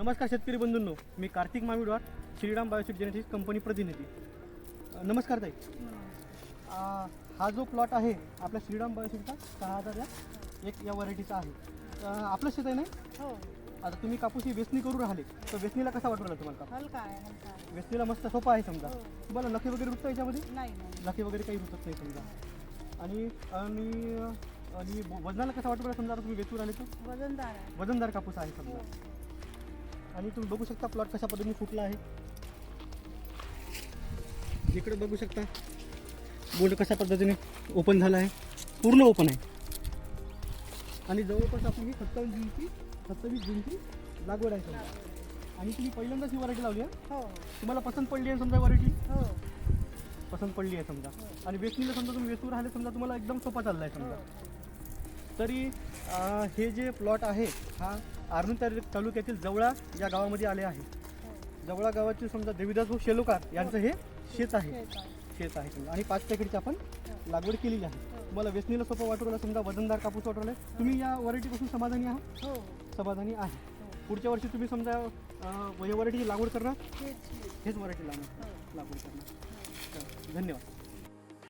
नमस्कार शेतकरी बंधूंनो मी Kartik Mamidwar Shriram Bioseed Genetics company प्रतिनिधी. नमस्कार ताई. हा जो प्लॉट आहे आपल्या श्रीराम बायोसिटचा सहा हजार या एक या व्हरायटीचा आहे. आपलं शेत आहे ना? हो. आता तुम्ही कापूस ही वेचणी करू राहिले तर वेचणीला कसा वाटू राहिला तुम्हाला कापूस? हलका आहे हलका आहे. वेचणीला मस्त सोपा आहे समजा. हो. तुम्हाला नखे वगैरे रुततं याच्यामध्ये? नाही नाही. नखे वगैरे काही रुतत नाही समजा. आणि आणि आणि वजनाला कसा वाटू राहिला समजा? आता तुम्ही वेचू राहिले तर? वजनदार आहे. वजनदार कापूस आहे हो. समजा आणि तुम्ही बघू शकता प्लॉट कशा पद्धतीने फुटला आहे. इकडे बघू शकता बोर्ड कशा पद्धतीने ओपन झाला आहे. पूर्ण ओपन आहे. आणि जवळपास आपली ही सत्तावीस जूनची सत्तावीस जूनची लागवड आहे आणि तुम्ही पहिल्यांदाच ही व्हरायटी लावली आहे? हो. तुम्हाला पसंत पडली आहे समजा व्हरायटी हो. पसंत पडली आहे समजा. आणि वेचणीला समजा तुम्ही वेचून राहिले समजा तुम्हाला एकदम सोपा चालला आहे समजा. हो. तरी अं, हे जे प्लॉट आहे हा तालु- तालुक्यातील जवळा या गावामध्ये आले आहे. जवळा गावाचे समजा देवीदास भाऊ शेलोकार यांचं हे शेत आहे. शेत आहे. समजा. आणि पाच पॅकेटची आपण लागवड केलेली आहे. तुम्हाला वेचणीला सोपं वाटू राहिलं समजा वजनदार कापूस वाटू राहिला तुम्ही या व्हरायटीपासून समाधानी आहात? हो. समाधानी आहे. हो पुढच्या वर्षी तुम्ही समजा अं, या व्हरायटीची लागवड करणार? हेच. व्हरायटी लागणार हो लागवड करणार. चला, धन्यवाद.